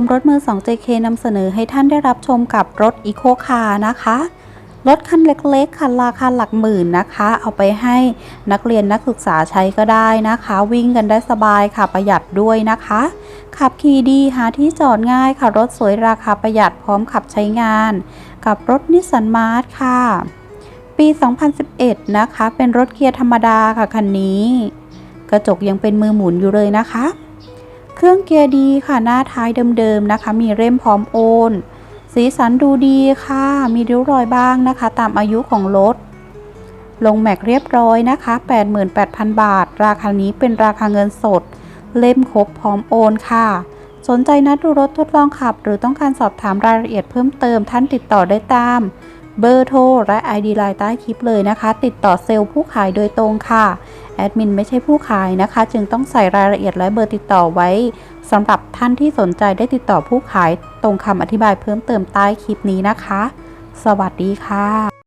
มรถมือ 2 JK นำเสนอให้ท่านได้รับชมกับรถ Eco Car นะคะ รถคันเล็กๆ คันราคาหลักหมื่นนะคะ เอาไปให้นักเรียนนักศึกษาใช้ก็ได้นะคะ วิ่งกันได้สบายค่ะประหยัดด้วยนะคะ ขับขี่ดีหาที่จอดง่ายค่ะ รถสวยราคาประหยัดพร้อมขับใช้งาน กับรถนิสสันมาร์ค่ะ ปี 2011 นะคะ เป็นรถเกียร์ธรรมดาค่ะคันนี้ กระจกยังเป็นมือหมุนอยู่เลยนะคะ เครื่องเกียร์ดีค่ะหน้าท้ายเดิมๆนะคะ มีเร่มพร้อมโอน สีสันดูดีค่ะ มีริ้วรอยบ้างนะคะ ตามอายุของรถ ลงแม็กเรียบร้อยนะคะ 88,000 บาท ราคานี้เป็นราคาเงินสด เล่มครบพร้อมโอนค่ะ สนใจนัดดูรถทดลองขับ หรือต้องการสอบถามรายละเอียดเพิ่มเติมท่านติดต่อได้ตามเบอร์โทรและ ID ไลน์ใต้คลิปเลยนะคะ ติดต่อเซลล์ผู้ขายโดยตรงค่ะ แอดมินไม่ใช่ผู้ขายนะคะ จึงต้องใส่รายละเอียดและเบอร์ติดต่อไว้สำหรับท่านที่สนใจได้ติดต่อผู้ขายตรงคำอธิบายเพิ่มเติมใต้คลิปนี้นะคะ สวัสดีค่ะ